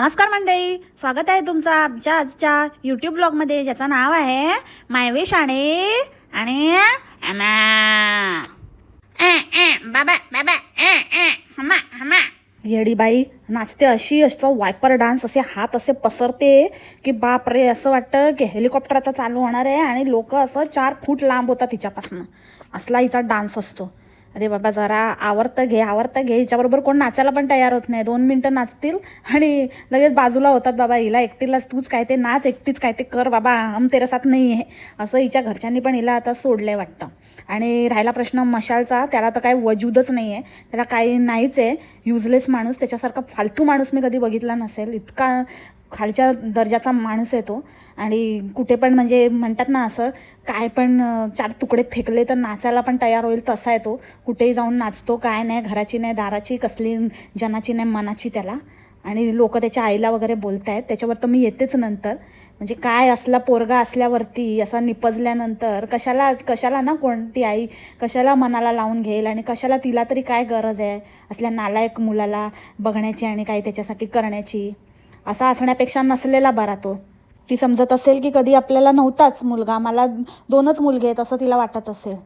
नमस्कार मंडळी स्वागत आहे तुमचं आमच्या आजच्या यूट्यूब ब्लॉगमध्ये ज्याचं नाव आहे मायवे शाणे आणि ए, ए, बाबा बाबा ए, ए, हमा हमा येडी बाई नाचते अशी असतो वायपर डान्स असे हात असे पसरते की बाप रे असं वाटतं की हेलिकॉप्टर आता चालू होणार आहे आणि लोक असं चार फूट लांब होतात तिच्यापासून. असला हिचा डान्स असतो. अरे बाबा जरा आवडतं घे आवडतं घे. हिच्याबरोबर कोण नाचायला पण तयार होत नाही. दोन मिनटं नाचतील आणि लगेच बाजूला होतात बाबा हिला एकटीलाच तूच काय ते नाच एकटीच काय ते कर बाबा हम तेरा साथ नाही आहे असं हिच्या घरच्यांनी पण हिला आता सोडलंय वाटतं. आणि राहिला प्रश्न मशालचा त्याला तर काही वजूदच नाही आहे त्याला काही नाहीच आहे. युजलेस माणूस. त्याच्यासारखा फालतू माणूस मी कधी बघितला नसेल. इतका खालच्या दर्जाचा माणूस येतो आणि कुठे पण म्हणजे म्हणतात ना असं काय पण चार तुकडे फेकले तर नाचायला पण तयार होईल तसा येतो कुठेही जाऊन नाचतो काय नाही घराची नाही दाराची कसली जनाची नाही मनाची त्याला. आणि लोक त्याच्या आईला वगैरे बोलत आहेत त्याच्यावर तर मी येतेच नंतर. म्हणजे काय असला पोरगा असल्यावरती असा निपजल्यानंतर कशाला कशाला ना कोणती आई कशाला मनाला लावून घेईल आणि कशाला तिला तरी काय गरज आहे असल्या नालायक मुलाला बघण्याची आणि काही त्याच्यासाठी करण्याची. असा असण्यापेक्षा नसलेला बरा तो. ती समजत असेल की कधी आपल्याला नव्हताच मुलगा. मला दोनच मुलगे आहेत असं तिला वाटत असेल.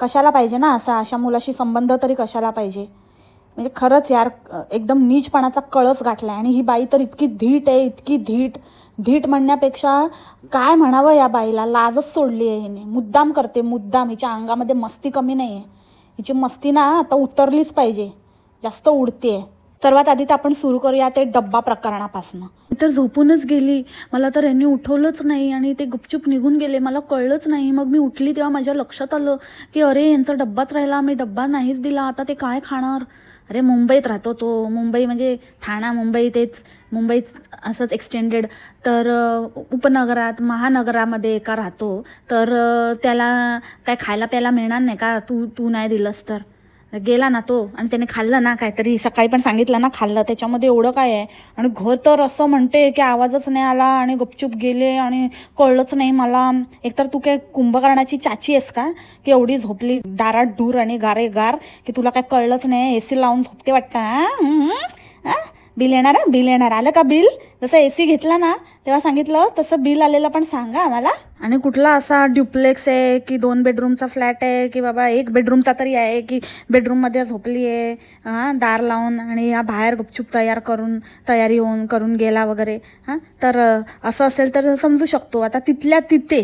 कशाला पाहिजे ना असा? अशा मुलाशी संबंध तरी कशाला पाहिजे? म्हणजे खरंच यार एकदम नीचपणाचा कळस गाठला आहे आणि ही बाई तर इतकी धीट आहे इतकी धीट. धीट म्हणण्यापेक्षा काय म्हणावं या बाईला? लाजच सोडली आहे हिने. मुद्दाम करते मुद्दाम. हिच्या अंगामध्ये मस्ती कमी नाही आहे हिची मस्ती ना आता उतरलीच पाहिजे. जास्त उडते आहे सर्वात आधी तर आपण सुरू करूया ते डब्बा प्रकरणापासून. तर झोपूनच गेली. मला तर यांनी उठवलंच नाही आणि ते गुपचूप निघून गेले. मला कळलंच नाही. मग मी उठली तेव्हा माझ्या लक्षात आलं की अरे यांचा डब्बाच राहिला. मी डब्बा नाहीच दिला. आता ते काय खाणार? अरे मुंबईत राहतो तो. मुंबई म्हणजे ठाणा मुंबई तेच. मुंबईत असंच एक्सटेंडेड तर उपनगरात महानगरामध्ये एका राहतो. तर त्याला काय खायला प्यायला मिळणार नाही का? तू तू नाही दिलंस तर. गेला ना तो आणि त्याने खाल्लं ना काहीतरी. सकाळी पण सांगितलं ना खाल्लं. त्याच्यामध्ये एवढं काय आहे? आणि घर तर असं म्हणते की आवाजच नाही आला आणि गपचूप गेले आणि कळलंच नाही मला. एकतर तू काय कुंभकर्णाची चाची आहेस का? की एवढी झोपली दारात धूर आणि गारे गार की तुला काय कळलंच नाही. ए सी लावून झोपते वाटतं हा? बिल येणार बिल येणार. आलं का बिल? जसं ए सी घेतला ना तेव्हा सांगितलं तसं बिल आलेलं पण सांगा आम्हाला. आणि कुठला असा ड्युप्लेक्स आहे की दोन बेडरूमचा फ्लॅट आहे की बाबा एक बेडरूमचा तरी आहे की बेडरूममध्ये झोपली आहे हां? दार लावून आणि या बाहेर गुपचूप तयार करून तयारी होऊन करून गेला वगैरे हां? तर असं असेल तर समजू शकतो. आता तिथल्या तिथे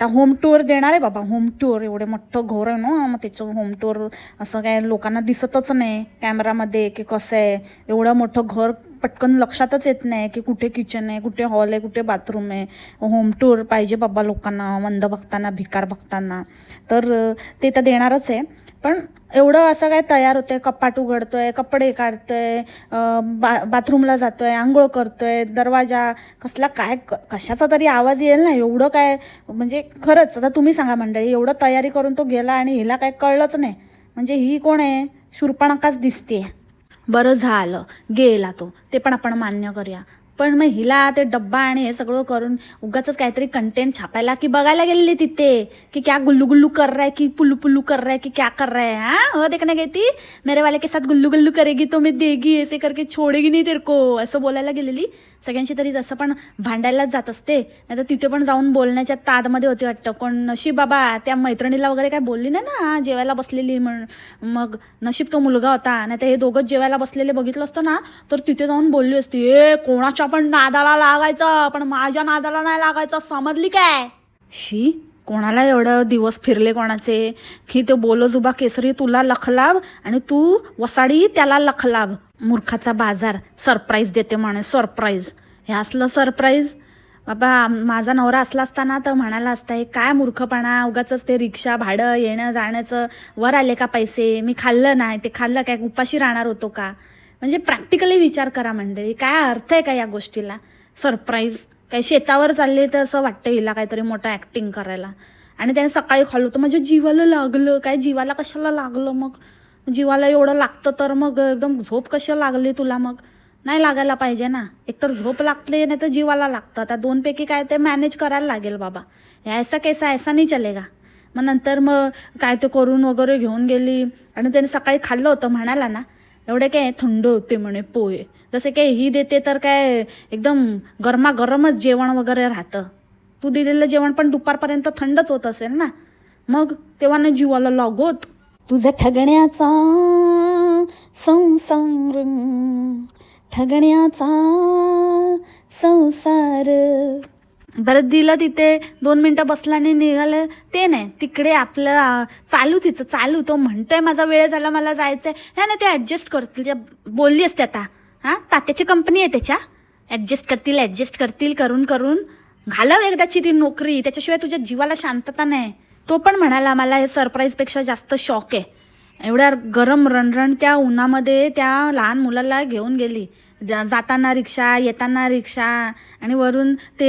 आता होम टूर देणार आहे बाबा होम टूर एवढे मोठं घोर आहे ना मग त्याचं होम टूर असं काय लोकांना दिसतच नाही कॅमेरामध्ये की कसं आहे. एवढं मोठं घर पटकन लक्षातच येत नाही की कुठे किचन आहे कुठे हॉल आहे कुठे बाथरूम आहे. होम टूर पाहिजे बाबा लोकांना मंद बघताना भिकार बघताना. तर ते तर देणारच आहे. पण एवढं असं काय तयार होतंय? कपाट उघडतोय कपडे काढतोय आहे बा बाथरूमला जातोय आंघोळ करतोय दरवाजा कसला काय क- कशाचा तरी आवाज येईल ना? एवढं काय म्हणजे खरंच आता तुम्ही सांगा मंडळी एवढं तयारी करून तो गेला आणि हिला काय कळलंच नाही. म्हणजे ही कोण आहे? शूरपणाकाच दिसते बरं झालं गेला तो. ते पण आपण मान्य करूया. पण मग हिला ते डब्बा आणि हे सगळं करून उगाच काहीतरी कंटेंट छापायला की बघायला गेलेली तिथे की क्या गुल्लू गुल्लू कर रहा है की पुल्लू पुल्लू कर रहा है की क्या कर रहा है हा? हो, वो देखने गई ती मेरे वाले के साथ गुल्लू गुल्लू करेगी तो मी देगी ऐसे करके छोडेगी नाही तेरको असं बोलायला गेलेली. सगळ्यांशी तरी तसं पण भांडायलाच जात असते. नाही तर तिथे पण जाऊन बोलण्याच्या तादमध्ये होती वाटतं. कोण नशीब बाबा त्या मैत्रिणीला वगैरे काय बोलली नाही ना? जेवायला बसलेली म्हण मग नशीब तो मुलगा होता. नाही तर हे दोघंच जेवायला बसलेले बघितलं असतं ना तर तिथे जाऊन बोलली असती ए कोणाच्या पण नादाला लागायचं पण माझ्या नादाला नाही लागायचं. समजली काय? शी कोणाला एवढं दिवस फिरले कोणाचे? की ते बोलो जुबा केसरी तुला लखलाब आणि तू वसाडी त्याला लखलाब मूर्खाचा बाजार सरप्राईज देते म्हणे सरप्राईज हे असलं सरप्राईज बाबा माझा नवरा असला असताना तर म्हणाला असता हे काय मूर्खपणा? उगाच ते रिक्षा भाडं येणं जाण्याचं. वर आले का पैसे? मी खाल्लं नाही. ते खाल्लं काय? उपाशी राहणार होतो का? म्हणजे प्रॅक्टिकली विचार करा मंडळी. काय अर्थ आहे का या गोष्टीला? सरप्राईज काही शेतावर चालले तर असं वाटतं हिला काहीतरी मोठं ॲक्टिंग करायला. आणि त्याने सकाळी खाल्लं होतं. म्हणजे जीवाला लागलं. काय जीवाला कशाला लागलं मग? जीवाला एवढं लागतं तर मग एकदम झोप कशाला लागली तुला मग? नाही लागायला पाहिजे ना. एकतर झोप लागते नाही तर जीवाला लागतं. त्या दोनपैकी काय ते मॅनेज करायला लागेल बाबा. ऐसा कैसा ऐसा नाही चलेगा. मग नंतर मग काय ते करून वगैरे घेऊन गेली. आणि त्याने सकाळी खाल्लं होतं म्हणाला ना. एवढे काय थंड होते म्हणे पोहे. जसे काय ही देते तर काय एकदम गरमागरमच जेवण वगैरे राहतं. तू दिलेलं जेवण पण दुपारपर्यंत थंडच होत असेल ना? मग तेव्हा ना जीवाला लागोत. तुझा ठगण्याचा संसार ठगण्याचा संसार. बरं दिलं तिथे दोन मिनटं बसलं आणि निघालं. ते नाही तिकडे आपलं चालू तिचं चालू. तो म्हणतोय माझा वेळ झाला मला जायचं आहे नाही नाही ते ॲडजस्ट करतील. त्या बोलली असते आता. हां? तात्याची कंपनी आहे त्याच्या. ॲडजस्ट करतील ॲडजस्ट करतील करून करून. घालव एकदाची ती नोकरी. त्याच्याशिवाय तुझ्या जीवाला शांतता नाही. तो पण म्हणाला मला हे सरप्राईजपेक्षा जास्त शॉक आहे. एवढ्या गरम रणरण त्या उन्हामध्ये त्या लहान मुलाला घेऊन गेली. जाताना रिक्षा येताना रिक्षा आणि वरून ते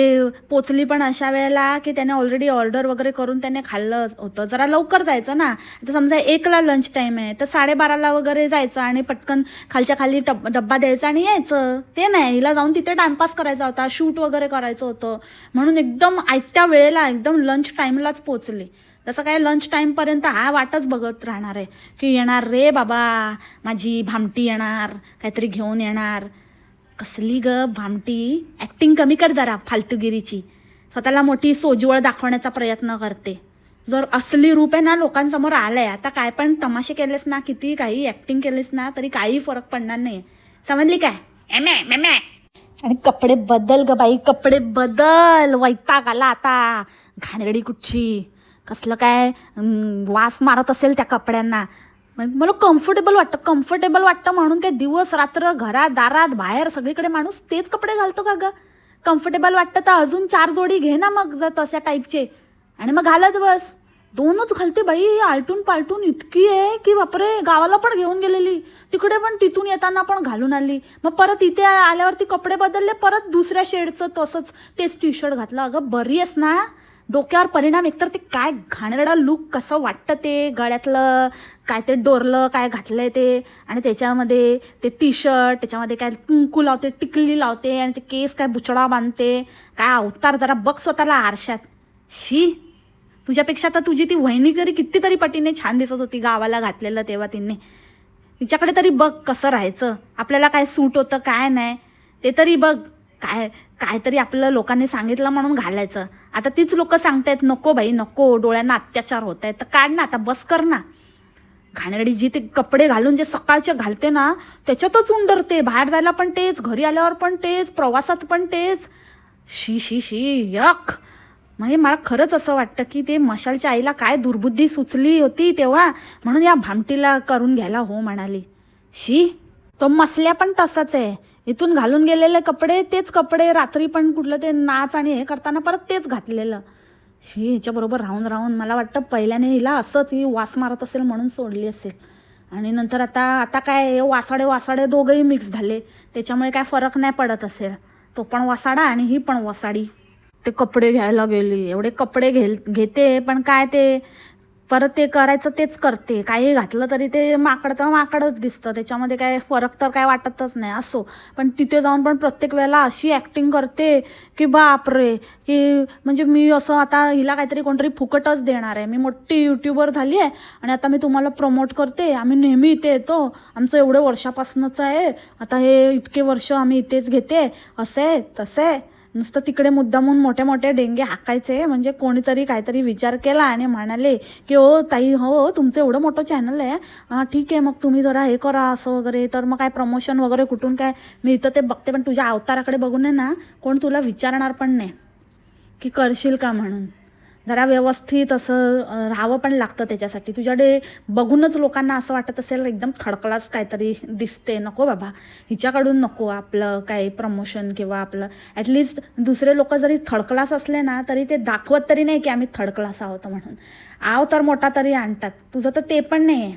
पोचली पण अशा वेळेला की त्याने ऑलरेडी ऑर्डर वगैरे करून त्याने खाल्लं होतं. जरा लवकर जायचं ना. आता समजा एकला लंच टाईम आहे तर साडेबाराला वगैरे जायचं आणि पटकन खालच्या खाली टब डब्बा द्यायचा आणि यायचं. ते नाही. हिला जाऊन तिथे टाइमपास करायचा होता शूट वगैरे करायचं होतं. म्हणून एकदम आयत्या वेळेला एकदम लंच टाईमलाच पोचली. तसं काय लंच टाईमपर्यंत हा वाटच बघत राहणार आहे. की येणार रे बाबा माझी भामटी येणार काहीतरी घेऊन येणार. कसली ग भामटी? ॲक्टिंग कमी कर जरा फालतूगिरीची. स्वतःला मोठी सोजवळ दाखवण्याचा प्रयत्न करते. जर असली रूप आहे ना लोकांसमोर आलं आहे आता काय पण तमाशे केलेस ना किती काही ॲक्टिंग केलेस ना तरी काही फरक पडणार नाही समजली काय? एम एम आणि कपडे बदल ग बाई कपडे बदल. वैताग आला आता. घाणेरडी कुठची? कसलं काय वास मारत असेल त्या कपड्यांना. मला कम्फर्टेबल वाटतं कम्फर्टेबल वाटतं म्हणून काय दिवस रात्र घरात दारात बाहेर सगळीकडे माणूस तेच कपडे घालतो का ग? कम्फर्टेबल वाटतं तर अजून चार जोडी घे ना मग जर तशा टाईपचे आणि मग घालत बस. दोनच घालते बाई आलटून पालटून इतकी आहे की बापरे गावाला पण घेऊन गेलेली. तिकडे पण तिथून येताना पण घालून आली. मग परत इथे आल्यावरती कपडे बदलले परत दुसऱ्या शेडचं तसंच तेच टी शर्ट घातलं. अगं बरी आहेस ना? डोक्यावर परिणाम एकतर ते काय घाणेरडा लुक कसं वाटतं ते गळ्यातलं काय ते डोरलं काय घातलंय ते आणि त्याच्यामध्ये ते टी शर्ट त्याच्यामध्ये काय कुंकू लावते टिकली लावते आणि ते केस काय बुचडा बांधते काय अवतार जरा बघ स्वतःला आरशात. शी तुझ्यापेक्षा तर तुझी ती वहिनी तरी कितीतरी पटीने छान दिसत होती गावाला घातलेलं तेव्हा तिने. तिच्याकडे तरी बघ कसं राहायचं आपल्याला काय सूट होतं काय नाही ते तरी बघ. काय काहीतरी आपलं लोकांनी सांगितलं म्हणून घालायचं. आता तीच लोक सांगतायत नको बाई नको डोळ्यांना अत्याचार होत आहेत तर काढ ना आता बस कर ना. घाणेरडी जी ते कपडे घालून जे सकाळचे घालते ना त्याच्यातच उंडरते बाहेर जायला पण तेच घरी आल्यावर पण तेच प्रवासात पण तेच. शी शी शी यक. म्हणजे मला खरंच असं वाटतं की ते मशालच्या आईला काय दुर्बुद्धी सुचली होती तेव्हा म्हणून या भामटीला करून घ्यायला हो म्हणाली. शी तो मसल्या पण तसाच आहे. इथून घालून गेलेले कपडे तेच कपडे रात्री पण कुठलं ते नाच आणि हे करताना परत तेच घातलेलं. शी ह्याच्याबरोबर राहून राहून मला वाटतं पहिल्याने हिला असंच ही वास मारत असेल म्हणून सोडली असेल. आणि नंतर आता आता काय हे वासाडे वासाडे दोघंही मिक्स झाले. त्याच्यामुळे काय फरक नाही पडत असेल. तो पण वासाडा आणि ही पण वसाडी. ते कपडे घ्यायला गेली. एवढे कपडे घे घेते पण काय ते परत ते करायचं तेच करते. काही घातलं तरी ते माकड तर माकडच दिसतं. त्याच्यामध्ये काय फरक तर काय वाटतच नाही असो. पण तिथे जाऊन पण प्रत्येक वेळेला अशी ॲक्टिंग करते की बापरे! की म्हणजे मी असं आता हिला काहीतरी कोणतरी फुकटच देणार आहे. मी मोठी यूट्यूबर झाली आहे आणि आता मी तुम्हाला प्रमोट करते. आम्ही नेहमी इथे येतो. आमचं एवढं वर्षापासूनच आहे. आता हे इतके वर्ष आम्ही इथेच घेते. असं आहे तसं आहे. नुसतं तिकडे मुद्दामून मोठे मोठे डेंगे हाकायचे म्हणजे कोणीतरी काहीतरी विचार केला आणि म्हणाले की ओ ताई हो, हो तुमचं एवढं मोठं चॅनल आहे. हां ठीक आहे मग तुम्ही जरा हे करा असं वगैरे. तर मग काय प्रमोशन वगैरे कुठून काय? मी इथं ते बघते पण तुझ्या अवताराकडे बघून आहे ना कोण तुला विचारणार पण नाही. की करशील का म्हणून? जरा व्यवस्थित असं राहावं पण लागतं त्याच्यासाठी. तुझ्याकडे बघूनच लोकांना असं वाटत असेल एकदम थडकलाच काहीतरी दिसते. नको बाबा. हिच्याकडून नको आपलं काही प्रमोशन किंवा आपलं. ॲटलिस्ट दुसरे लोक जरी थर्ड क्लास असले ना तरी ते दाखवत तरी नाही की आम्ही थर्ड क्लास आहोत म्हणून. आव तर मोठा तरी आणतात. तुझं तर ते पण नाही आहे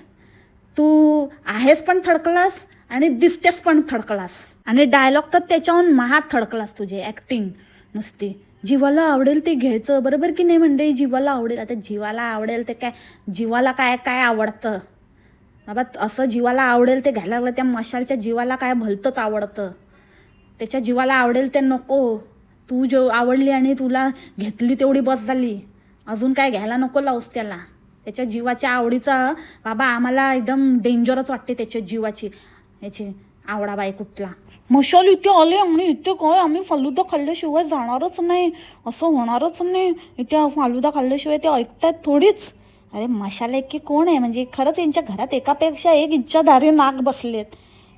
तू आहेस पण थर्ड क्लास आणि दिसतेस पण थर्ड क्लास आणि डायलॉग तर त्याच्याहून महा थर्ड क्लास तुझे ॲक्टिंग नुसती. जीवाला आवडेल ते घ्यायचं बरोबर की नाही म्हणजे जीवाला आवडेल आता जीवाला आवडेल ते काय? जीवाला काय काय आवडतं? बाबा असं जीवाला आवडेल ते घ्यायला लागलं त्या मशालच्या जीवाला काय भलतंच आवडतं? त्याच्या जीवाला आवडेल ते नको. तू जो आवडली आणि तुला घेतली तेवढी बस झाली. अजून काय घ्यायला नको लावूस त्याला. त्याच्या जीवाच्या आवडीचा बाबा आम्हाला एकदम डेंजरच वाटते त्याच्या जीवाची. ह्याची आवडाबाई कुठला. मशाल इथे आले आणि इथे काय आम्ही फालुदा खाल्ल्याशिवाय जाणारच नाही असं होणारच नाही. इथे फालुदा खाल्ल्याशिवाय ते ऐकतात थोडीच. अरे मशाले की कोण आहे? म्हणजे खरंच यांच्या घरात एकापेक्षा एक इच्छाधारी नाग बसलेत.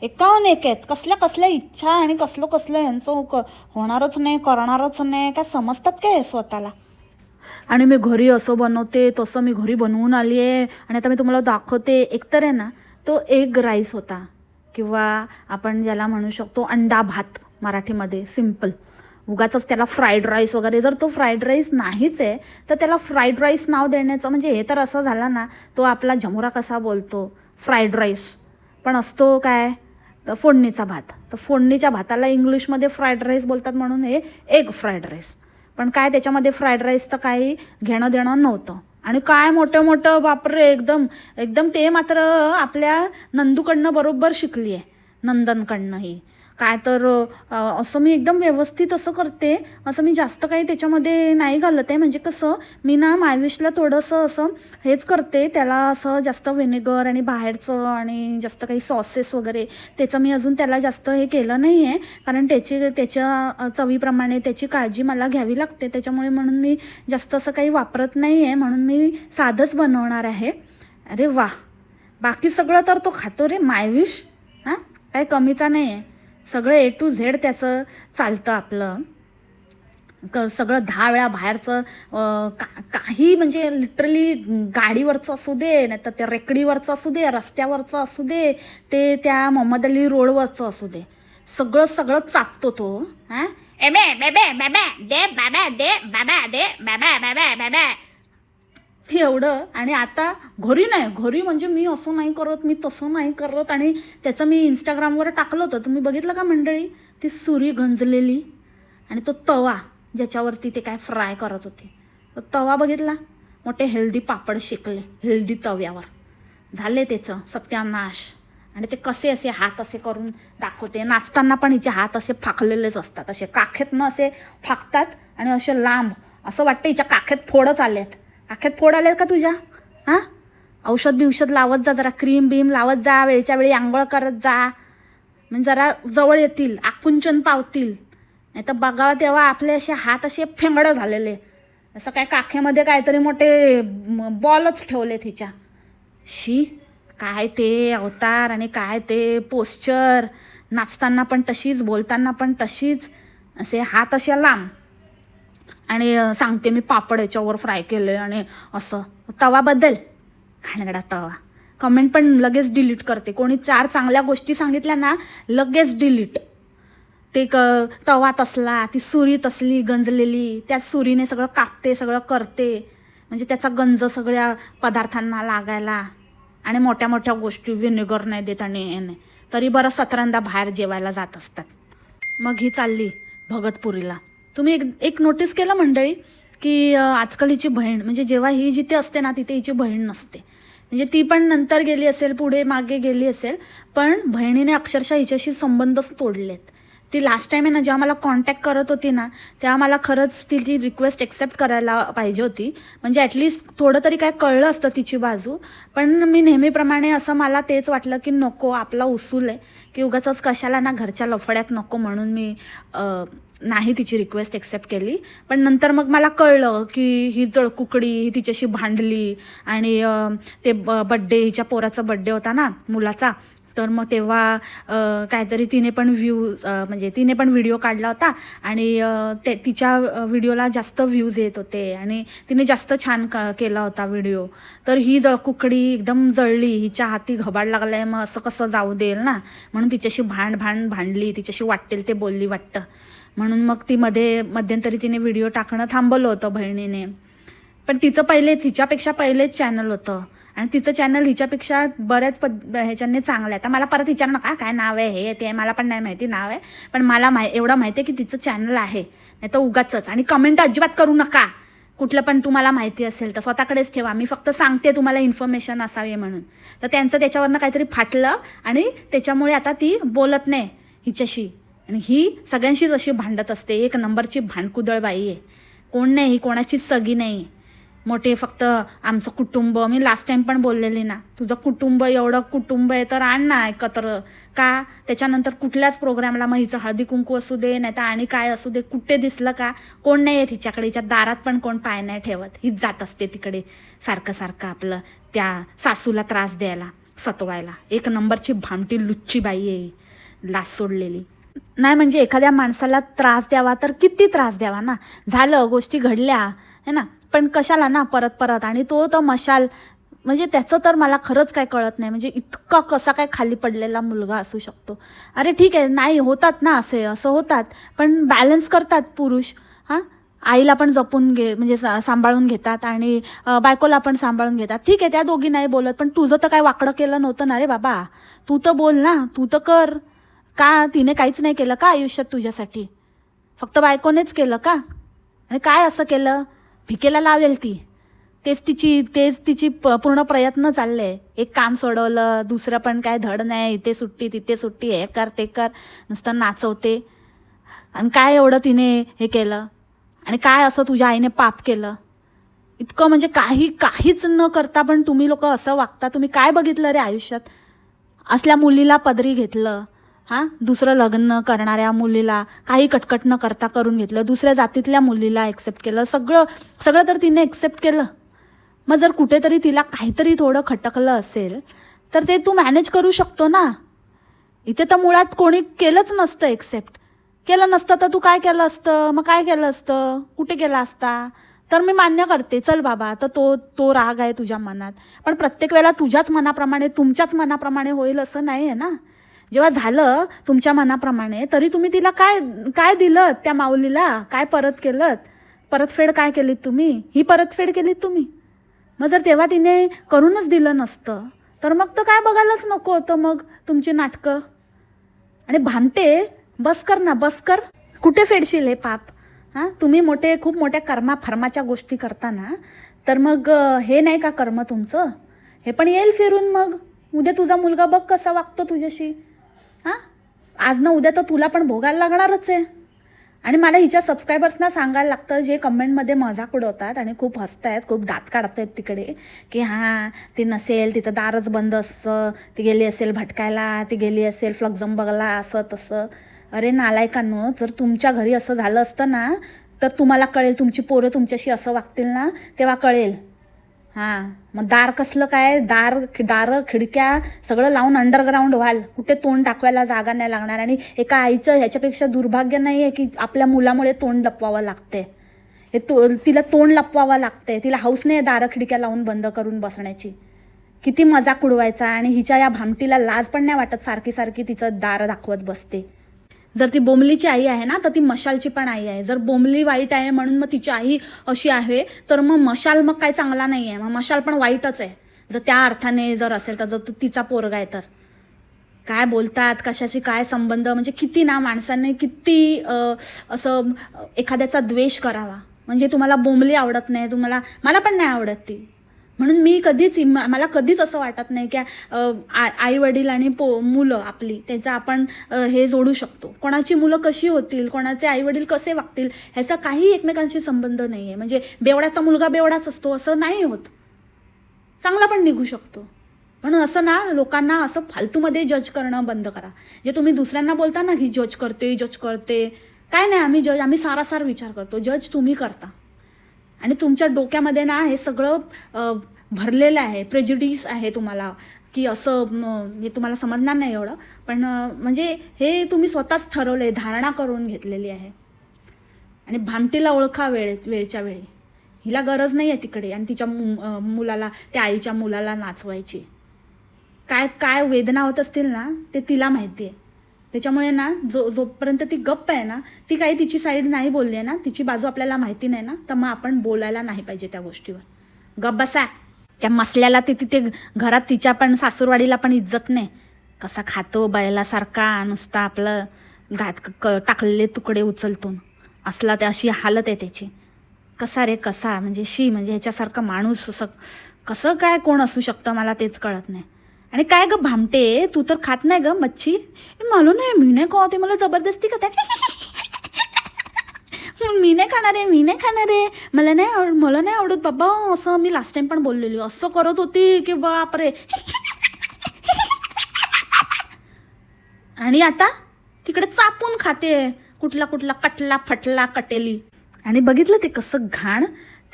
एकाहून एक आहेत. कसल्या कसल्या इच्छा आणि कसलं कसलं यांचं क होणारच नाही करणारच नाही. काय समजतात काय स्वतःला? आणि मी घरी असं बनवते तसं मी घरी बनवून आली आहे आणि आता मी तुम्हाला दाखवते. एकतर आहे ना तो एग राईस होता. किंवा आपण ज्याला म्हणू शकतो अंडा भात मराठीमध्ये सिंपल उगाच त्याला फ्राईड राईस वगैरे जर तो फ्राईड राईस नाहीच आहे तर त्याला फ्राईड राईस नाव देण्याचं म्हणजे हे तर असं झालं ना तो आपला झमुरा कसा बोलतो? फ्राईड राईस पण असतो काय? तर फोडणीचा भात. तर फोडणीच्या भाताला इंग्लिशमध्ये फ्राईड राईस बोलतात म्हणून हे एग फ्राईड राईस पण काय त्याच्यामध्ये फ्राईड राईसचं काही घेणं देणं नव्हतं. आणि काय मोठं मोठं बापरे एकदम एकदम ते मात्र आपल्या नंदूकडनं बरोबर शिकली आहे नंदनकडनं ही काय तर असं मी एकदम व्यवस्थित असं करते. असं मी जास्त काही त्याच्यामध्ये नाही घालत आहे. म्हणजे कसं मी ना मायविशला थोडंसं असं हेच करते. त्याला असं जास्त व्हिनेगर आणि बाहेरचं आणि जास्त काही सॉसेस वगैरे त्याचं मी अजून त्याला जास्त हे केलं नाही आहे कारण त्याची त्याच्या चवीप्रमाणे त्याची काळजी मला घ्यावी लागते. त्याच्यामुळे म्हणून मी जास्त असं काही वापरत नाही आहे म्हणून मी साधंच बनवणार आहे. अरे वा बाकी सगळं तर तो खातो रे मायविश हां? काही कमीचा नाही आहे सगळं ए टू झेड त्याचं चालतं आपलं. क सगळं दहा वेळा बाहेरचं का काही म्हणजे लिटरली गाडीवरचं असू दे नाही तर त्या रेकडीवरचं असू दे रस्त्यावरचं असू दे ते त्या मोहम्मद अली रोडवरचं असू दे. सगळं सगळं चापतो तो हां? एबे बेबे बाबा दे बाबा दे बाबा दे बाबा बाबा बाबा ते एवढं. आणि आता घरी नाही. घरी म्हणजे मी असं नाही करत मी तसं नाही करत. आणि त्याचं मी इंस्टाग्रामवर टाकलं होतं. तुम्ही बघितलं का मंडळी? ती सुरी गंजलेली. आणि तो तवा ज्याच्यावरती ते काय फ्राय करत होते. तो तवा बघितला? मोठे हेल्दी पापड शेकले. हेल्दी तव्यावर. झाले त्याचं सत्यानाश. आणि ते कसे असे हात असे करून दाखवते. नाचताना पण हिचे हात असे फाकलेलेच असतात. असे काखेतनं असे फाकतात आणि असे लांब. असं वाटतं हिच्या काखेत फोडच आहेत आख्यात फोड आल्यात का तुझ्या? हां? औषध बिवषध लावत जा जरा क्रीम बीम लावत जा वेळच्या वेळी आंघोळ करत जा. म्हणजे जरा जवळ येतील आकुंचन पावतील. नाही तर बघावं तेव्हा आपले असे हात असे फेंगडं झालेले. असं काय काखेमध्ये काहीतरी मोठे बॉलच ठेवले तिच्या शी काय ते अवतार आणि काय ते पोस्चर नाचताना पण तशीच बोलताना पण तशीच. असे हात असे लांब. आणि सांगते मी पापड याच्यावर फ्राय केले आणि असं. तवाबद्दल. घाणगडा तवा. कमेंट पण लगेच डिलीट करते. कोणी चार चांगल्या गोष्टी सांगितल्या ना लगेच डिलीट ते क तवा तसला ती सुरी तसली गंजलेली त्या सुरीने सगळं कापते सगळं करते. म्हणजे त्याचा गंज सगळ्या पदार्थांना लागायला. आणि मोठ्या मोठ्या गोष्टी विनेगर नाही देत आणि हे नाही. तरी बरं सतरांदा बाहेर जेवायला जात असतात. मग ही चालली भगतपुरीला. तुम्ही एक एक नोटीस केलं मंडळी की आजकाल हिची बहीण म्हणजे जेव्हा ही जिथे असते ना तिथे हिची बहीण नसते. म्हणजे ती पण नंतर गेली असेल पुढे मागे गेली असेल पण बहिणीने अक्षरशः हिच्याशी संबंधच तोडलेत. ती लास्ट टाईम आहे ना जेव्हा मला कॉन्टॅक्ट करत होती ना तेव्हा मला खरंच तिची रिक्वेस्ट एक्सेप्ट करायला पाहिजे होती. म्हणजे ॲटलिस्ट थोडं तरी काय कळलं असतं तिची बाजू. पण मी नेहमीप्रमाणे असं मला तेच वाटलं की नको आपला उसूल आहे की उगाच कशाला ना घरच्या लफड्यात नको म्हणून मी नाही तिची रिक्वेस्ट एक्सेप्ट केली. पण नंतर मग मला कळलं की ही जळकुकडी ही तिच्याशी भांडली आणि ते बड्डे हिच्या पोराचा बड्डे होता ना मुलाचा तर मग तेव्हा काहीतरी तिने पण व्ह्यू म्हणजे तिने पण व्हिडिओ काढला होता आणि ते तिच्या व्हिडिओला जास्त व्ह्यूज येत होते आणि तिने जास्त छान क केला होता व्हिडिओ तर ही जळकुकडी एकदम जळली हिच्या हाती घबाड लागलाय मग असं कसं जाऊ देईल ना? म्हणून तिच्याशी भांड भांड भांडली तिच्याशी वाटेल ते बोलली वाटतं. म्हणून मग ती मध्ये मध्यंतरी तिने व्हिडिओ टाकणं थांबवलं होतं बहिणीने. पण तिचं पहिलेच हिच्यापेक्षा पहिलेच चॅनल होतं. आणि तिचं चॅनल हिच्यापेक्षा बऱ्याच पद ह्याच्याने चांगलं आहे. आता मला परत विचारू नका काय नाव आहे हे ते मला पण नाही माहिती नाव आहे. पण मला माहि एवढं माहिती आहे की तिचं चॅनल आहे. नाही तर उगाचच. आणि कमेंट अजिबात करू नका. कुठलं पण तुम्हाला माहिती असेल तर स्वतःकडेच ठेवा. मी फक्त सांगते तुम्हाला इन्फॉर्मेशन असावी म्हणून. तर त्यांचं त्याच्यावरनं काहीतरी फाटलं आणि त्याच्यामुळे आता ती बोलत नाही हिच्याशी. आणि ही सगळ्यांशीच अशी भांडत असते. एक नंबरची भांडकुदळ बाई आहे. कोण नाही ही कोणाचीच सगी नाही. आहे मोठे फक्त आमचं कुटुंब. मी लास्ट टाइम पण बोललेली ना तुझं कुटुंब एवढं कुटुंब आहे तर आण ना एकत्र. का? त्याच्यानंतर कुठल्याच प्रोग्रामला मग हिचं हळदी कुंकू असू दे नाही तर आणि काय असू दे कुठे दिसलं का? कोण नाही येत हिच्याकडे हिच्या दारात पण कोण पाय नाही ठेवत. हीच जात असते तिकडे सारखं सारखं आपलं त्या सासूला त्रास द्यायला सतवायला. एक नंबरची भामटी लुच्ची बाई आहे लास सोडलेली. नाही म्हणजे एखाद्या माणसाला त्रास द्यावा तर किती त्रास द्यावा ना? झालं गोष्टी घडल्या है ना? पण कशाला ना परत परत? आणि तो तर मशाल म्हणजे त्याचं तर मला खरंच काय कळत नाही. म्हणजे इतका कसा काय खाली पडलेला मुलगा असू शकतो? अरे ठीक आहे नाही होतात ना असे असं होतात. पण बॅलन्स करतात पुरुष. हां? आईला पण जपून घे म्हणजे सा- सांभाळून घेतात आणि बायकोला पण सांभाळून घेतात. ठीक आहे त्या दोघी नाही बोलत पण तुझं तर काय वाकडं केलं नव्हतं ना रे बाबा. तू तर बोल ना तू तर कर. का तिने काहीच नाही केलं का आयुष्यात तुझ्यासाठी? फक्त बायकोनेच केलं का? आणि काय असं केलं? भिकेला लावेल ती. तेच तिची तेच तिची प पूर्ण प्रयत्न चालले. एक काम सोडवलं दुसरं पण काय धड नाही. इथे सुट्टी तिथे सुट्टी. हे कर ते कर. नुसतं नाचवते. आणि काय एवढं तिने हे केलं? आणि काय असं तुझ्या आईने पाप केलं? इतकं म्हणजे काही काहीच न करता पण तुम्ही लोक असं वागता. तुम्ही काय बघितलं रे आयुष्यात? असल्या मुलीला पदरी घेतलं. हां? दुसरं लग्न करणाऱ्या मुलीला काही कटकट न करता करून घेतलं. दुसऱ्या जातीतल्या मुलीला एक्सेप्ट केलं. सगळं सगळं तर तिने एक्सेप्ट केलं. मग जर कुठेतरी तिला काहीतरी थोडं खटकलं असेल तर ते तू मॅनेज करू शकतो ना. इथे तर मुळात कोणी केलंच नसतं एक्सेप्ट केलं नसतं तर तू काय केलं असतं? मग काय केलं असतं? कुठे केलं असता? तर मी मान्य करते. चल बाबा तर तो तो राग आहे तुझ्या मनात. पण प्रत्येक वेळेला तुझ्याच मनाप्रमाणे तुमच्याच मनाप्रमाणे होईल असं नाही आहे ना. जेव्हा झालं तुमच्या मनाप्रमाणे तरी तुम्ही तिला काय काय दिलं त्या माऊलीला? काय परत केलं? परतफेड काय केलीत तुम्ही? ही परतफेड केलीत तुम्ही? मग जर तेव्हा तिने करूनच दिलं नसतं तर मग तर काय बघायलाच नको होतं मग तुमची नाटकं? आणि भामटे बस कर ना बस कर. कुठे फेडशील हे पाप? हां? तुम्ही मोठे खूप मोठ्या कर्मा फर्माच्या गोष्टी करताना तर मग हे नाही का कर्म तुमचं? हे पण येईल फिरून मग? उद्या तुझा मुलगा बघ कसा वागतो तुझ्याशी. आज ना उद्या तर तुला पण भोगायला लागणारच आहे. आणि मला हिच्या सबस्क्रायबर्सना सांगायला लागतं जे कमेंटमध्ये मजाक उडवतात आणि खूप हसत आहेत खूप दात काढत आहेत तिकडे की हां ती नसेल तिचं दारच बंद असतं ती गेली असेल भटकायला ती गेली असेल फ्लक्झम बघला असं तसं. अरे नालायकांनो जर तुमच्या घरी असं झालं असतं ना तर तुम्हाला कळेल तुमची पोरं तुमच्याशी असं वागतील ना तेव्हा कळेल. हां मग दार कसलं काय? दार दारं खिडक्या सगळं लावून अंडरग्राऊंड व्हाल. कुठे तोंड टाकवायला जागा नाही लागणार आणि एका आईचं ह्याच्यापेक्षा दुर्भाग्य नाही आहे की आपल्या मुलामुळे तोंड लपवावं लागते हे तो तिला तोंड लपवावं लागते तिला हौस नाही आहे दारं खिडक्या लावून बंद करून बसण्याची. किती मजाक उडवायचा आणि हिच्या या भामटीला लाज पण नाही वाटत सारखी सारखी तिचं दार दाखवत बसते. जर ती बोंबलीची आई आहे ना तर ती मशालची पण आई आहे. जर बोंबली वाईट आहे म्हणून मग तिची आई अशी आहे तर मग मशाल मग काय चांगला नाही आहे मग मशाल पण वाईटच आहे. जर त्या अर्थाने जर असेल तर जर तू तिचा पोरगा आहे तर. काय बोलतात कशाशी काय संबंध? म्हणजे किती ना माणसाने किती असं एखाद्याचा द्वेष करावा. म्हणजे तुम्हाला बोंबली आवडत नाही तुम्हाला मला पण नाही आवडत ती. म्हणून मी कधीच मला कधीच असं वाटत नाही की आई वडील आणि पो मुलं आपली त्याचं आपण हे जोडू शकतो. कोणाची मुलं कशी होतील कोणाचे आई वडील कसे वागतील ह्याचा काही एकमेकांशी संबंध नाही आहे म्हणजे बेवड्याचा मुलगा बेवडाच असतो असं नाही होत. चांगला पण निघू शकतो. म्हणून असं ना लोकांना असं फालतूमध्ये जज करणं बंद करा. जे तुम्ही दुसऱ्यांना बोलता ना की जज करते जज करते काय नाही आम्ही जज आम्ही सारासार विचार करतो. जज तुम्ही करता. आणि तुमच्या डोक्यामध्ये ना हे सगळं भरलेलं आहे प्रेज्युडीस आहे तुम्हाला. की असं हे तुम्हाला समजणार नाही एवढं. पण म्हणजे हे तुम्ही स्वतःच ठरवले धारणा करून घेतलेली आहे. आणि भामटीला ओळखा वेळ वेळच्या वेळी. हिला गरज नाही आहे तिकडे. आणि तिच्या मु- मुलाला त्या आईच्या मुलाला नाचवायची. काय काय वेदना होत असतील ना ते तिला माहिती आहे त्याच्यामुळे ना जो जोपर्यंत ती गप्प आहे ना ती काही तिची साईड नाही बोलली आहे ना तिची बाजू आपल्याला माहिती नाही ना तर मग आपण बोलायला नाही पाहिजे त्या गोष्टीवर. गप्प बसा. त्या मसल्याला ते तिथे घरात तिच्या पण सासूरवाडीला पण इज्जत नाही. कसा खातो बैलासारखा नुसता आपलं घात क टाकलेले तुकडे उचलतून. असला ते अशी हालत आहे त्याची. कसा रे कसा? म्हणजे शी म्हणजे ह्याच्यासारखा माणूस असं कसं काय कोण असू शकतं? मला तेच कळत नाही. आणि काय ग भामटे? तू तर खात नाही ग मच्छी. मालू मला नाही मी नाही खाते ते मला जबरदस्ती का मी नाही खाणार आहे मी नाही खाणार आहे. मला नाही आवड मला नाही आवडत बाबा असं मी लास्ट टाइम पण बोललेली. असं करत होती की बापरे आणि आता तिकडे चापून खाते कुठला कुठला कटला फटला कटेली. आणि बघितलं ते कसं घाण?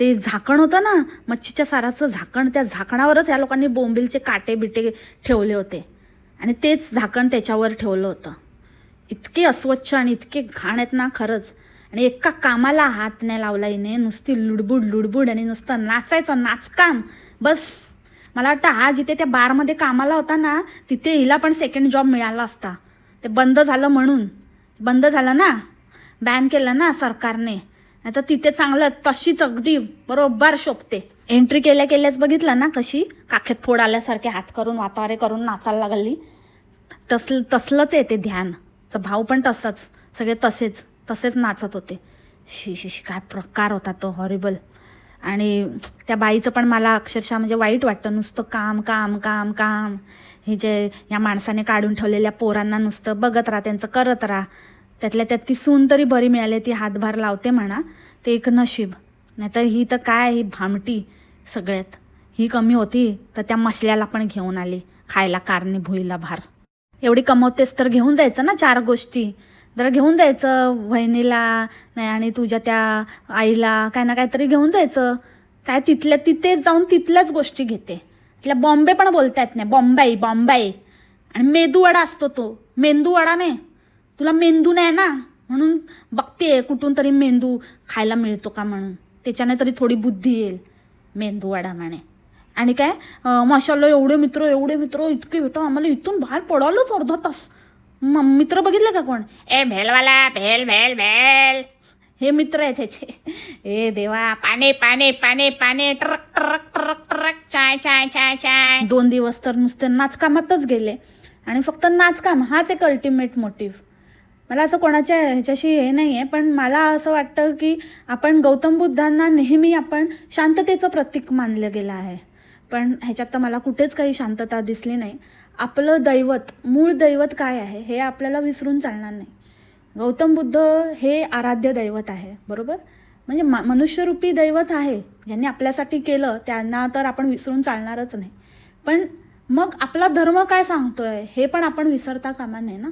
ते झाकण होतं ना मच्छीच्या साराचं झाकण त्या झाकणावरच या लोकांनी बोंबिलचे काटे बिटे ठेवले होते. आणि तेच झाकण त्याच्यावर ठेवलं होतं. इतके अस्वच्छ आणि इतके घाण आहेत ना खरंच. आणि एका कामाला हात नाही लावला हिने नुसती लुडबुड लुडबुड आणि नुसतं नाचायचं नाचकाम. बस. मला वाटतं हा जिथे त्या बारमध्ये कामाला होता ना तिथे हिला पण सेकंड जॉब मिळाला असता. ते बंद झालं म्हणून. बंद झालं ना. बॅन केलं ना सरकारने. आता तिथे चांगलं तशीच अगदी बरोबर शोभते. एंट्री केल्या केल्याच बघितलं ना कशी? काखेत फोड आल्यासारखे हात करून वातावरे करून नाचायला लागली. तसल तसलंच आहे ते भाव पण तसाच. सगळे तसेच तसेच नाचत होते. शी शी शी काय प्रकार होता तो हॉरिबल आणि त्या बाईचं पण मला अक्षरशः म्हणजे वाईट वाटतं. नुसतं काम काम काम काम. हे जे या माणसाने काढून ठेवलेल्या पोरांना नुसतं बघत राहा त्यांचं करत राहा. त्यातल्या त्यात ती सून तरी बरी मिळाली ती हातभार लावते म्हणा ते एक नशीब. नाहीतर ही तर काय ही भामटी सगळ्यात. ही कमी होती तर त्या मसल्याला पण घेऊन आली खायला कारणे भुईला भार. एवढी कमवतेस तर घेऊन जायचं ना चार गोष्टी? जरा घेऊन जायचं वहिनीला नाही आणि तुझ्या त्या आईला काय ना काहीतरी घेऊन जायचं. काय तिथल्या तिथेच जाऊन तिथल्याच गोष्टी घेते. तिथल्या बॉम्बे पण बोलता येत नाही. बॉम्बाई बॉम्बाई. आणि मेदूवडा असतो तो. मेंदूवडा नाही. तुला मेंदू नाही ना? म्हणून बघते कुठून तरी मेंदू खायला मिळतो का म्हणून. त्याच्याने तरी थोडी बुद्धी येईल मेंदू म्हणे. आणि काय अं, एवढे मित्र एवढे मित्र इतके भेटो आम्हाला इथून बाहेर पडालोच अर्धा तास. म- मित्र बघितले का कोण? ए भेलवाला भेल भेल भेल. हे मित्र आहे त्याचे ए देवा पाने पाने पाने पाने ट्रक ट्रक ट्रक ट्रक चाय चाय चाय चाय. दोन दिवस तर नुसते नाचकामातच गेले. आणि फक्त नाचकाम हाच एक अल्टिमेट मोटिव्ह मला असं कोणाच्या ह्याच्याशी हे नाही आहे पण मला असं वाटतं की आपण गौतम बुद्धांना नेहमी आपण शांततेचं प्रतीक मानलं गेलं आहे. पण ह्याच्यात तर मला कुठेच काही शांतता दिसली नाही. आपलं दैवत मूळ दैवत काय आहे हे आपल्याला विसरून चालणार नाही. गौतम बुद्ध हे आराध्य दैवत आहे बरोबर? म्हणजे म मनुष्यरूपी दैवत आहे. ज्यांनी आपल्यासाठी केलं त्यांना तर आपण विसरून चालणारच नाही. पण मग आपला धर्म काय सांगतोय हे पण आपण विसरता कामा नये ना?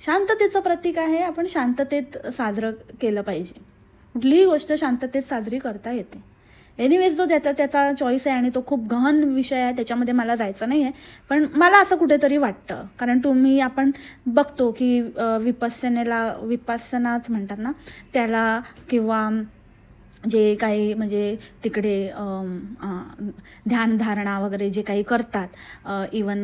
शांततेचं प्रतीक आहे आपण शांततेत साजरं केलं पाहिजे. कुठलीही गोष्ट शांततेत साजरी करता येते. एनिवेज जो त्याचा त्याचा चॉईस आहे आणि तो खूप गहन विषय आहे त्याच्यामध्ये मला जायचं नाही आहे पण मला असं कुठेतरी वाटतं कारण तुम्ही आपण बघतो की विपस्सनेला विपासनाच म्हणतात ना त्याला किंवा जे काही म्हणजे तिकडे ध्यानधारणा वगैरे जे काही करतात इवन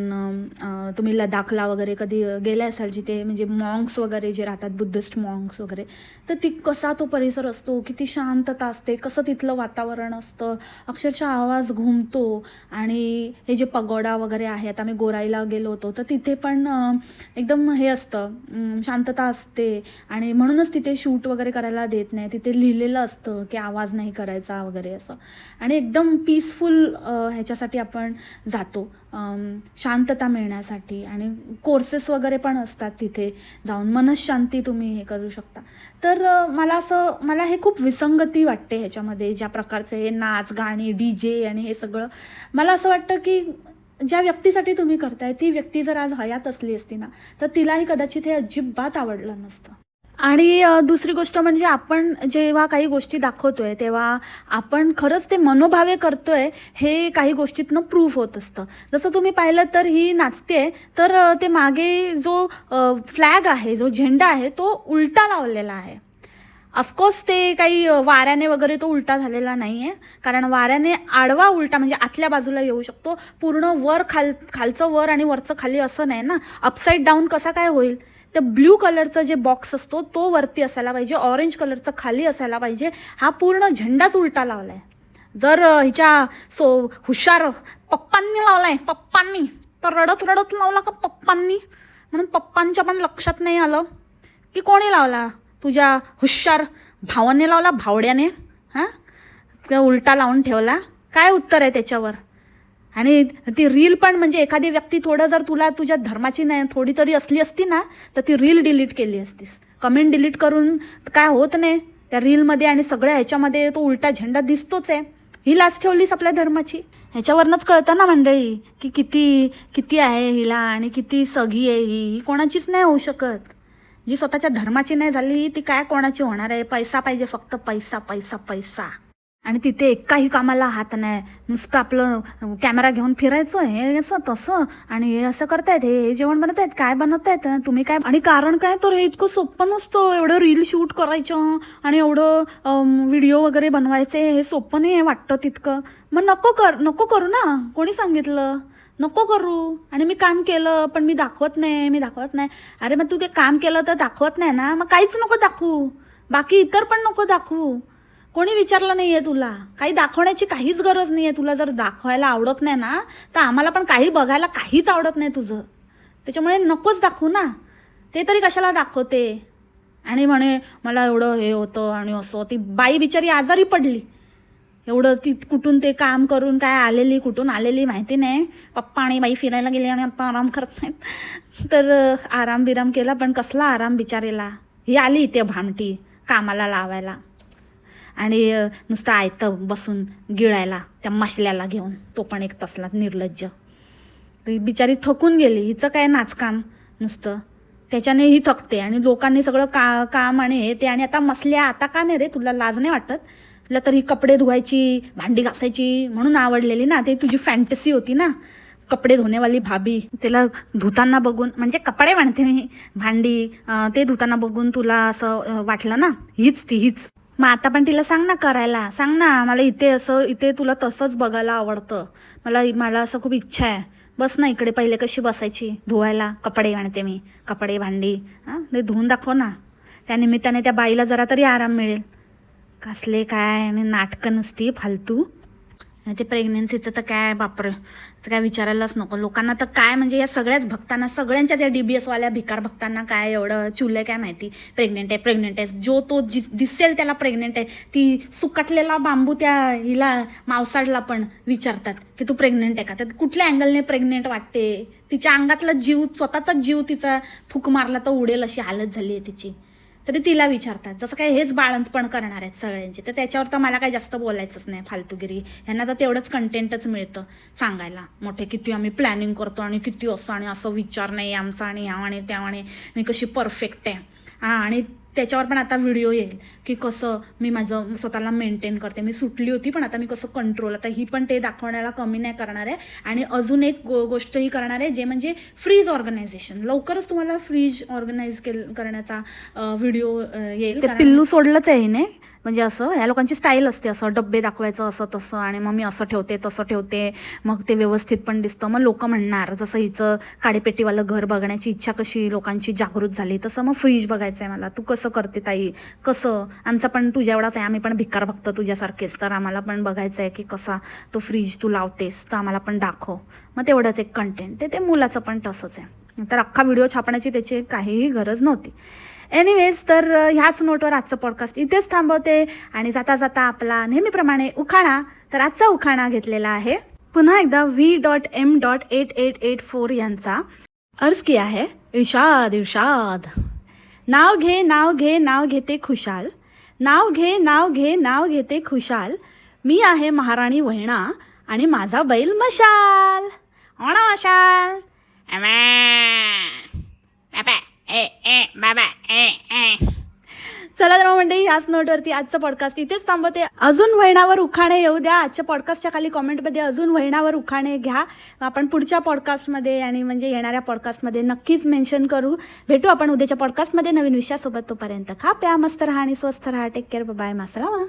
तुम्ही लडाखला वगैरे कधी गेले असाल जिथे म्हणजे मॉंग्स वगैरे जे राहतात बुद्धिस्ट मॉंग्स वगैरे तर ती कसा तो परिसर असतो किती शांतता असते कसं तिथलं वातावरण असतं अक्षरशः आवाज घुमतो आणि हे जे पगोडा वगैरे आहे आता मी गोराईला गेलो होतो तर तिथे पण एकदम हे असतं शांतता असते आणि म्हणूनच तिथे शूट वगैरे करायला देत नाही तिथे लिहिलेलं असतं की आवाज नाही करायचा वगैरे असं. आणि एकदम पीसफुल ह्याच्यासाठी आपण जातो. शांतता मिळण्यासाठी आणि कोर्सेस वगैरे पण असतात तिथे जाऊन. मनशांती तुम्ही हे करू शकता. तर मला असं मला हे खूप विसंगती वाटते ह्याच्यामध्ये ज्या प्रकारचे हे नाच गाणी डी जे आणि हे सगळं. मला असं वाटतं की ज्या व्यक्तीसाठी तुम्ही करताय ती व्यक्ती जर आज हयात असली असती ना तर तिलाही कदाचित हे अजिबात आवडलं नसतं. आणि दुसरी गोष्ट म्हणजे आपण जेव्हा काही गोष्टी दाखवतोय तेव्हा आपण खरंच ते मनोभावे करतोय हे काही गोष्टीतनं प्रूफ होत असतं. जसं तुम्ही पाहिलं तर ही नाचते तर ते मागे जो फ्लॅग आहे जो झेंडा आहे तो उलटा लावलेला आहे. ऑफकोर्स ते काही वाऱ्याने वगैरे तो उलटा झालेला नाही आहे कारण वाऱ्याने आडवा उलटा म्हणजे आतल्या बाजूला येऊ शकतो. पूर्ण वर खाल खालचं वर आणि वरचं खाली असं नाही ना. अपसाईड डाऊन कसा काय होईल? तर ब्ल्यू कलरचा जे बॉक्स असतो तो वरती असायला पाहिजे ऑरेंज कलरचा खाली असायला पाहिजे हा पूर्ण झेंडाच उलटा लावला आहे जर हिच्या सो हुशार पप्पांनी लावला आहे पप्पांनी तर रडत रडत लावला का पप्पांनी? म्हणून पप्पांच्या पण लक्षात नाही आलं. की कोणी लावला? तुझ्या हुशार भावाने लावला भावड्याने? हां? उलटा लावून ठेवला. काय उत्तर आहे त्याच्यावर? आणि ती रील पण म्हणजे एखादी व्यक्ती थोडं जर तुला तुझ्या धर्माची नाही थोडी तरी असली असती ना तर ती रील डिलीट केली असतीस. कमेंट डिलीट करून काय होत नाही. त्या रीलमध्ये आणि सगळ्या ह्याच्यामध्ये तो उलटा झेंडा दिसतोच आहे. ही लाच ठेवलीस आपल्या धर्माची. ह्याच्यावरनंच कळतं ना मंडळी की किती किती आहे हिला आणि किती सगी आहे ही. ही कोणाचीच नाही होऊ शकत. जी स्वतःच्या धर्माची नाही झाली ती काय कोणाची होणार आहे? पैसा पाहिजे फक्त पैसा पैसा पैसा. आणि तिथे एकाही कामाला हात नाही. नुसतं आपलं कॅमेरा घेऊन फिरायचं हे असं तसं. आणि हे असं करतायत हे हे जेवण बनत आहेत काय बनवत आहेत तुम्ही काय आणि कारण काय? तर हे इतकं सोपं नसतं. एवढं रील शूट करायचं आणि एवढं व्हिडिओ वगैरे बनवायचे हे सोपं नाही आहे वाटतं तितकं. मग नको कर नको करू ना. कोणी सांगितलं? नको करू. आणि मी काम केलं पण मी दाखवत नाही मी दाखवत नाही. अरे मग तू ते काम केलं तर दाखवत नाही ना. मग काहीच नको दाखवू. बाकी इतर पण नको दाखवू. कोणी विचारलं नाही आहे तुला? काही दाखवण्याची काहीच गरज नाही आहे तुला जर दाखवायला आवडत नाही ना तर आम्हाला पण काही बघायला काहीच आवडत नाही तुझं. त्याच्यामुळे नकोच दाखवू ना. ते तरी कशाला दाखवते? आणि म्हणे मला एवढं हे होतं आणि असं. ती बाई बिचारी आजारी पडली. एवढं ती कुठून ते काम करून काय आलेली कुठून आलेली माहिती नाही. पप्पा आणि बाई फिरायला गेली आणि आता आराम करत नाहीत. तर आराम बिराम केला पण कसला आराम बिचारेला? ही आली इथे भामटी कामाला लावायला. आणि नुसतं आयतं बसून गिळायला त्या माशल्याला घेऊन. तो पण एक तसला निर्लज्ज. ती बिचारी थकून गेली. हिचं काय नाचकाम नुसतं. त्याच्याने ही थकते आणि लोकांनी सगळं का काम आणि हे ते आणि आता मसल्या आता का नाही रे? तुला लाज नाही वाटत? तुला तरी कपडे धुवायची भांडी घासायची म्हणून आवडलेली ना? ते तुझी फॅन्टसी होती ना? कपडे धुण्यावाली भाभी. तिला धुताना बघून म्हणजे कपडे म्हणते मी भांडी ते धुताना बघून तुला असं वाटलं ना? हीच ती हीच. मग आता पण तिला सांग ना करायला. सांग ना मला इथे असं इथे तुला तसंच बघायला आवडतं. मला मला असं खूप इच्छा आहे. बस ना इकडे पहिले कशी बसायची. धुवायला कपडे आणते मी. कपडे भांडी हां ते धुवून दाखव ना. त्यानिमित्ताने त्या बाईला जरा तरी आराम मिळेल. कसले काय आणि नाटकं नुसती फालतू. आणि ते प्रेग्नन्सीचं तर काय बापरे. तर काय विचारायलाच नको. लोकांना तर काय म्हणजे या सगळ्याच भक्तांना सगळ्यांच्याच या डी बी एसवाल्या भिकार भक्तांना काय एवढं चुलं काय माहिती? प्रेग्नेंट आहे प्रेग्नेंट आहे. जो तो जि दिसेल त्याला प्रेग्नेंट आहे. ती सुकटलेला बांबू त्या हिला मावसाडला पण विचारतात की तू प्रेग्नेंट आहे का? तर कुठल्या अँगलने प्रेग्नेंट वाटते? तिच्या अंगातला जीव स्वतःचाच जीव तिचा फूक मारला तर उडेल अशी हालत झाली आहे तिची. तरी तिला विचारतात. जसं काय हेच बाळंतपण करणार आहेत सगळ्यांचे. तर त्याच्यावर तर मला काही जास्त बोलायचंच नाही फालतूगिरी. ह्यांना तर तेवढंच कंटेंटच मिळतं सांगायला. मोठे किती आम्ही प्लॅनिंग करतो आणि किती असं आणि असं विचार नाही आमचा आणि या आणि त्या आणि मी कशी परफेक्ट आहे. हां आणि त्याच्यावर पण आता व्हिडिओ येईल की कसं मी माझं स्वतःला मेंटेन करते. मी सुटली होती पण आता मी कसं कंट्रोल आता ही पण ते दाखवण्याला कमी नाही करणार आहे. आणि अजून एक गो गोष्ट ही करणार आहे जे म्हणजे फ्रीज ऑर्गनायझेशन लवकरच तुम्हाला फ्रीज ऑर्गनाईज केल करण्याचा व्हिडिओ येईल. ते पिल्लू सोडलंच आहे हिने म्हणजे असं ह्या लोकांची स्टाईल असते असं डब्बे दाखवायचं असं तसं आणि मग मी असं ठेवते तसं ठेवते मग ते व्यवस्थित पण दिसतं. मग लोक म्हणणार जसं हिचं काडेपेटीवालं घर बघण्याची इच्छा कशी लोकांची जागृत झाली तसं मग फ्रीज बघायचं आहे मला. तू कसं करते ताई? कसं? आमचा पण तुझ्या एवढाच आहे आम्ही पण भिकार बघतो तुझ्यासारखेच. तर आम्हाला पण बघायचं आहे की कसा तो फ्रीज तू लावतेस तर आम्हाला पण दाखव. मग तेवढंच एक कंटेंट आहे. ते मुलाचं पण तसंच आहे. तर अख्खा व्हिडिओ छापण्याची त्याची काहीही गरज नव्हती. एनिवेज तर ह्याच नोटवर आजचं पॉडकास्ट इथेच थांबवते आणि जाता जाता आपला नेहमीप्रमाणे उखाणा तर आजचा उखाणा घेतलेला आहे. पुन्हा एकदा V dot M dot eight eight eight four यांचा अर्ज की आहे. इर्षाद इर्षाद नाव घे नाव घे नाव घेते खुशाल. नाव घे नाव घे नाव घेते खुशाल. मी आहे महाराणी वहिणा आणि माझा बैल मशाल. ओणा मशाल. बाबा ए ए बाबा ए ए. चला तर मग मंडळी याच नोटवरती आजचं पॉडकास्ट इथेच थांबवते. अजून वहिणावर उखाणे येऊ द्या. आजच्या पॉडकास्टच्या खाली कॉमेंटमध्ये अजून वहिणावर उखाणे घ्या. आपण पुढच्या पॉडकास्टमध्ये आणि म्हणजे येणाऱ्या पॉडकास्टमध्ये नक्कीच मेन्शन करू. भेटू आपण उद्याच्या पॉडकास्टमध्ये नवीन विषयासोबत तोपर्यंत. खा प्या मस्त राहा आणि स्वस्थ राहा. Take care bye मासलामा